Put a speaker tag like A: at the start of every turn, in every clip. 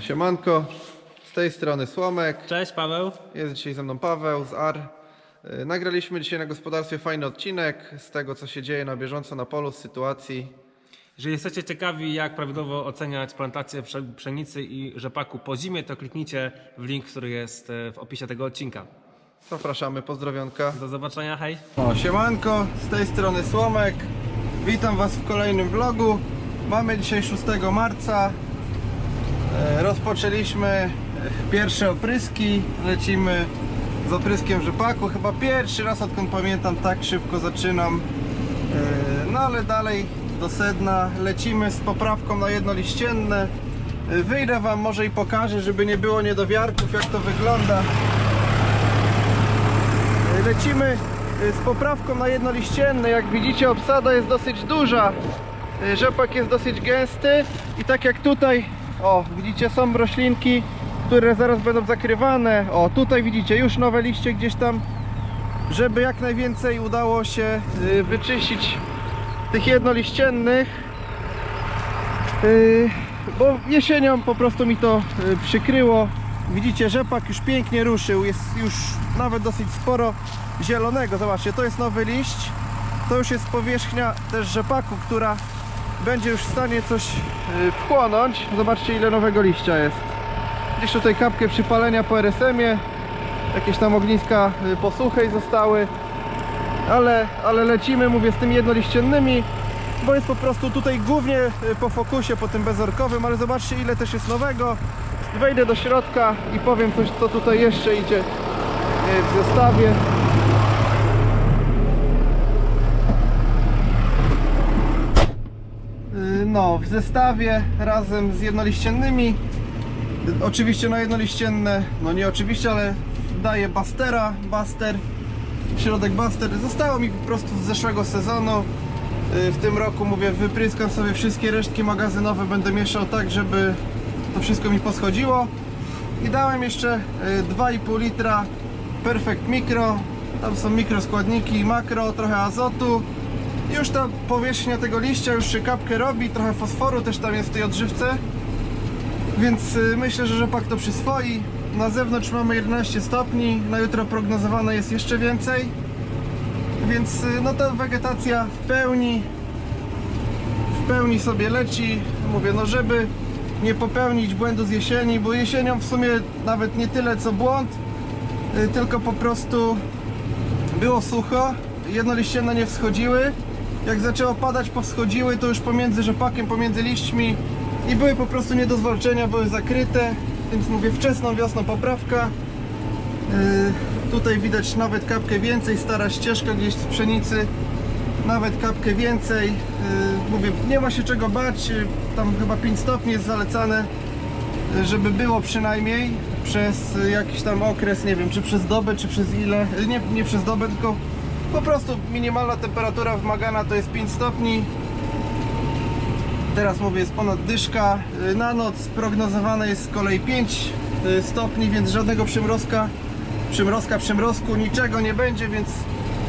A: Siemanko, z tej strony Słomek,
B: Cześć Paweł.
A: jest dzisiaj ze mną Paweł z AR. Y, Nagraliśmy dzisiaj na gospodarstwie fajny odcinek z tego, co się dzieje na bieżąco na polu, z sytuacji.
B: Jeżeli jesteście ciekawi, jak prawidłowo oceniać plantację prze- pszenicy i rzepaku po zimie, to kliknijcie w link, który jest e, w opisie tego odcinka.
A: Zapraszamy, pozdrowionka.
B: Do zobaczenia, hej!
A: O, siemanko, z tej strony Słomek. Witam Was w kolejnym vlogu. Mamy dzisiaj 6 marca. E, Rozpoczęliśmy e, pierwsze opryski. Lecimy z opryskiem rzepaku. Chyba pierwszy raz, odkąd pamiętam, tak szybko zaczynam. E, No ale dalej do sedna. Lecimy z poprawką na jednoliścienne. Wyjdę Wam może i pokażę, żeby nie było niedowiarków, jak to wygląda. Lecimy z poprawką na jednoliścienne. Jak widzicie obsada jest dosyć duża. Rzepak jest dosyć gęsty i tak jak tutaj, o widzicie są roślinki, które zaraz będą zakrywane. O tutaj widzicie już nowe liście gdzieś tam, żeby jak najwięcej udało się y, wyczyścić tych jednoliściennych. Y, Bo jesienią po prostu mi to y, przykryło. Widzicie, rzepak już pięknie ruszył, jest już nawet dosyć sporo zielonego. Zobaczcie, to jest nowy liść. To już jest powierzchnia też rzepaku, która będzie już w stanie coś y, wchłonąć. Zobaczcie, ile nowego liścia jest. Gdzieś tutaj kapkę przypalenia po RSM-ie. Jakieś tam ogniska y, po suchej zostały. Ale, ale lecimy, mówię, z tymi jednoliściennymi bo jest po prostu tutaj głównie y, po fokusie, po tym bezorkowym, ale zobaczcie ile też jest nowego. Wejdę do środka i powiem coś, co tutaj jeszcze idzie w zestawie. Y, No, w zestawie razem z jednoliściennymi. Y, Oczywiście na jednoliścienne, no nie oczywiście, ale daję Bastera, Baster, środek Buster. Zostało mi po prostu z zeszłego sezonu. Y, W tym roku mówię, wypryskam sobie wszystkie resztki magazynowe, będę mieszał tak, żeby to wszystko mi poschodziło. I dałem jeszcze y, 2,5 litra Perfect Micro. Tam są mikroskładniki, makro, trochę azotu. Już ta powierzchnia tego liścia już się kapkę robi, trochę fosforu też tam jest w tej odżywce. Więc y, myślę, że rzepak to przyswoi. Na zewnątrz mamy 11 stopni, na jutro prognozowane jest jeszcze więcej. Więc y, no ta wegetacja w pełni w pełni sobie leci. Mówię, no żeby nie popełnić błędu z jesieni, bo jesienią w sumie nawet nie tyle co błąd, y, tylko po prostu było sucho, jednoliścienne nie wschodziły. Jak zaczęło padać, powschodziły, to już pomiędzy rzepakiem, pomiędzy liśćmi i były po prostu nie do zwalczenia, były zakryte. Więc mówię, wczesną wiosną poprawka. Yy, tutaj widać nawet kapkę więcej, stara ścieżka gdzieś z pszenicy, nawet kapkę więcej. Yy, mówię, nie ma się czego bać, yy, tam chyba 5 stopni jest zalecane, yy, żeby było przynajmniej przez jakiś tam okres, nie wiem, czy przez dobę, czy przez ile, yy, nie, nie przez dobę, tylko po prostu minimalna temperatura wymagana to jest 5 stopni. Teraz mówię, jest ponad dyszka. Yy, Na noc prognozowane jest z kolei 5 yy, stopni, więc żadnego przymrozka, przymrozka, przymrozku, niczego nie będzie, więc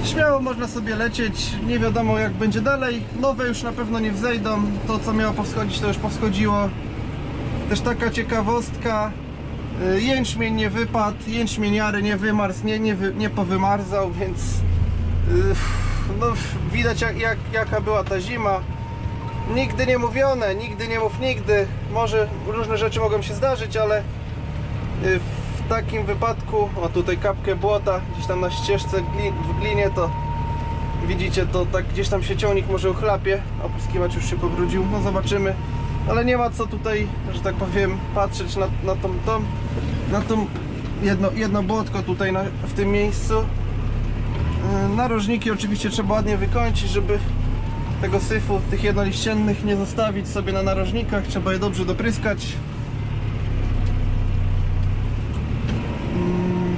A: śmiało można sobie lecieć. Nie wiadomo jak będzie dalej. Nowe już na pewno nie wzejdą. To co miało powschodzić to już powschodziło. Też taka ciekawostka. yy, Jęczmień nie wypadł, jęczmień jary nie wymarzł, nie, nie, wy, nie powymarzał, więc no, widać jak, jak, jaka była ta zima. Nigdy nie mówione, nigdy nie mów nigdy. Może różne rzeczy mogą się zdarzyć, ale y, w takim wypadku, o tutaj kapkę błota, gdzieś tam na ścieżce w glinie, to widzicie, to tak gdzieś tam się ciągnik może uchlapie. Opryskiwacz już się pobrudził, no zobaczymy. Ale nie ma co tutaj, że tak powiem, patrzeć na, na tą, tą, na tą jedno, jedno błotko tutaj na, w tym miejscu. Y, Narożniki oczywiście trzeba ładnie wykończyć, żeby tego syfu, tych jednoliściennych nie zostawić sobie na narożnikach, trzeba je dobrze dopryskać. Mm.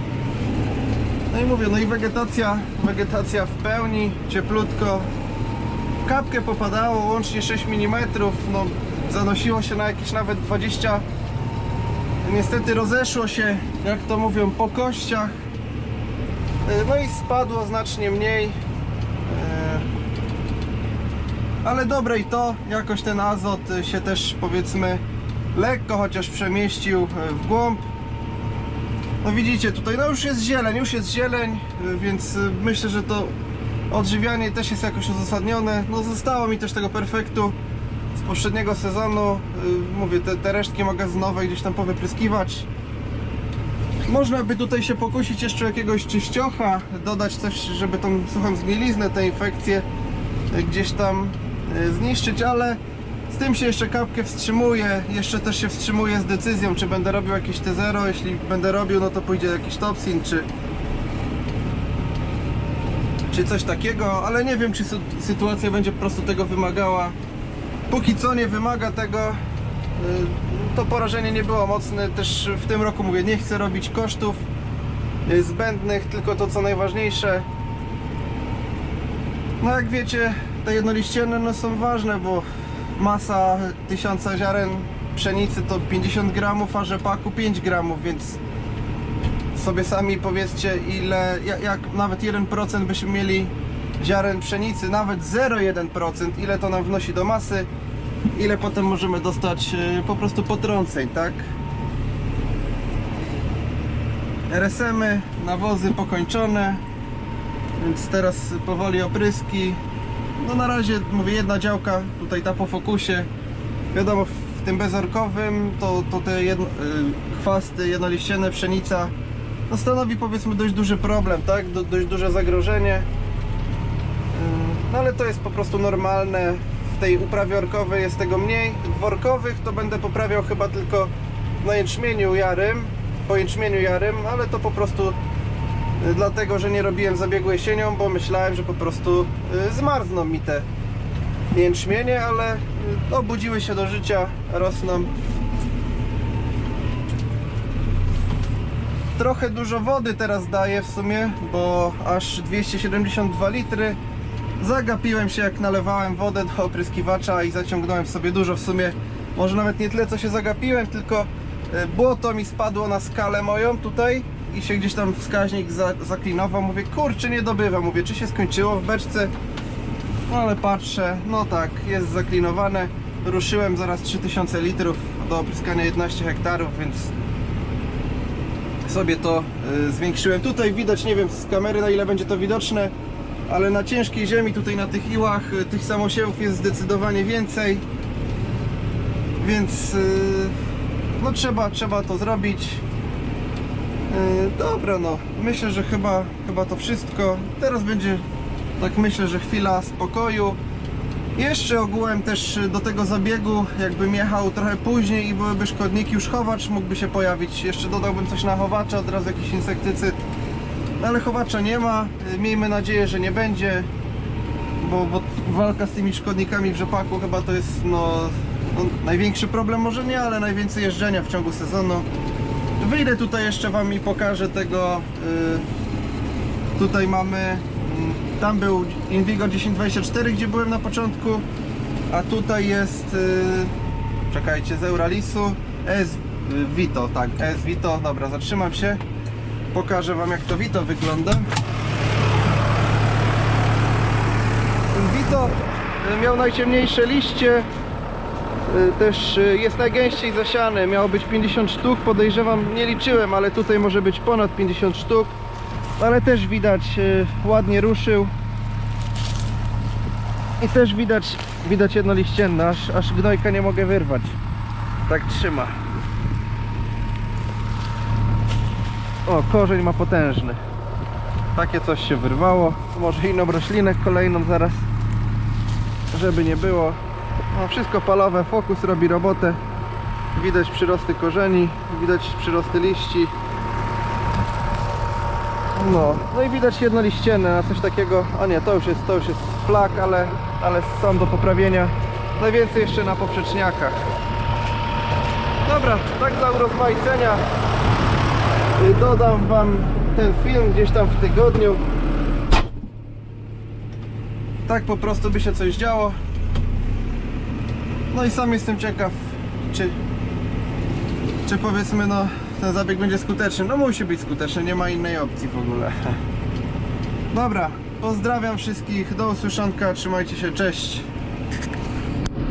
A: No i mówię, no i wegetacja, wegetacja w pełni, cieplutko. Kapkę popadało, łącznie 6 mm, no zanosiło się na jakieś nawet 20. Niestety rozeszło się, jak to mówią, po kościach. Y, No i spadło znacznie mniej. Y, ale dobre i to, jakoś ten azot y, się też powiedzmy lekko chociaż przemieścił e, w głąb. No widzicie tutaj, no już jest zieleń, już jest zieleń, więc myślę, że to odżywianie też jest jakoś uzasadnione. No zostało mi też tego perfektu z poprzedniego sezonu. Mówię, te, te resztki magazynowe gdzieś tam powypryskiwać. Można by tutaj się pokusić jeszcze jakiegoś czyściocha, dodać coś, żeby tą suchą zgniliznę, te infekcje y, gdzieś tam y, zniszczyć, ale z tym się jeszcze kapkę wstrzymuję. Jeszcze też się wstrzymuję z decyzją, czy będę robił jakieś T0. Jeśli będę robił, no to pójdzie jakiś Topsin, czy czy coś takiego, ale nie wiem, czy sy- sytuacja będzie po prostu tego wymagała. Póki co nie wymaga tego. To porażenie nie było mocne. Też w tym roku mówię, nie chcę robić kosztów y, zbędnych, tylko to co najważniejsze. No jak wiecie, te jednoliścienne no są ważne, bo masa tysiąca ziaren pszenicy to 50 gramów, a rzepaku 5 gramów, więc sobie sami powiedzcie ile, ja- jak nawet 1% byśmy mieli ziaren pszenicy, nawet 0,1%, ile to nam wnosi do masy, ile potem możemy dostać y, po prostu potrąceń, tak? RSM-y, nawozy pokończone, więc teraz powoli opryski. No na razie mówię jedna działka, tutaj ta po fokusie. Wiadomo w tym bezorkowym to, to te jedno, y, chwasty jednoliścienne, pszenica no stanowi powiedzmy dość duży problem, tak? Do, dość duże zagrożenie. Ym, No ale to jest po prostu normalne. Tej uprawie orkowej jest tego mniej. Workowych to będę poprawiał chyba tylko na jęczmieniu jarym, po jęczmieniu jarym, ale to po prostu y, dlatego, że nie robiłem zabiegu jesienią, bo myślałem, że po prostu y, zmarzną mi te jęczmienie, ale y, obudziły się do życia, rosną. Trochę dużo wody teraz daję w sumie, bo aż 272 litry. Zagapiłem się jak nalewałem wodę do opryskiwacza i zaciągnąłem sobie dużo w sumie. Może nawet nie tyle co się zagapiłem, tylko e, błoto mi spadło na skalę moją tutaj i się gdzieś tam wskaźnik za, zaklinował. Mówię, kurczę, nie dobywam. Mówię, czy się skończyło w beczce? No ale patrzę, no tak, jest zaklinowane. Ruszyłem zaraz 3000 litrów do opryskania 11 hektarów, więc sobie to y, zwiększyłem. Tutaj widać, nie wiem z kamery na ile będzie to widoczne, ale na ciężkiej ziemi, tutaj na tych iłach, y, tych samosiewów jest zdecydowanie więcej. Więc y, no trzeba, trzeba to zrobić. Y, Dobra, no myślę, że chyba, chyba to wszystko. Teraz będzie, tak myślę, że chwila spokoju. Jeszcze ogółem też do tego zabiegu, jakbym jechał trochę później i byłyby szkodniki, już chowacz mógłby się pojawić. Jeszcze dodałbym coś na chowacza, od razu jakiś insektycyd. Ale chowacza nie ma, Y, miejmy nadzieję, że nie będzie, bo, bo walka z tymi szkodnikami w rzepaku chyba to jest no, no, największy problem, może nie, ale najwięcej jeżdżenia w ciągu sezonu. Wyjdę tutaj jeszcze Wam i pokażę tego. y, Tutaj mamy, mm, tam był Invigo 1024, gdzie byłem na początku, a tutaj jest, y, czekajcie, z Euralisu, ES Vito, tak, ES Vito, dobra, zatrzymam się, pokażę Wam jak to Vito wygląda. Ten Vito y, miał najciemniejsze liście, y, też y, jest najgęściej zasiany, miało być 50 sztuk, podejrzewam, nie liczyłem, ale tutaj może być ponad 50 sztuk. Ale też widać ładnie ruszył. I też widać widać jednoliścienne, aż, aż gnojka nie mogę wyrwać. Tak trzyma o korzeń ma potężny takie coś się wyrwało może inną roślinę kolejną zaraz żeby nie było no, wszystko palowe, fokus robi robotę widać przyrosty korzeni widać przyrosty liści no, no i widać jednoliścienne na coś takiego. A nie, to już jest, to już jest flak, ale, ale są do poprawienia. Najwięcej jeszcze na poprzeczniakach. Dobra, tak dla urozmaicenia dodam wam ten film gdzieś tam w tygodniu. Tak po prostu by się coś działo. No i sam jestem ciekaw, czy czy powiedzmy no ten zabieg będzie skuteczny? No musi być skuteczny, nie ma innej opcji w ogóle. Dobra, pozdrawiam wszystkich, do usłyszonka, trzymajcie się, cześć.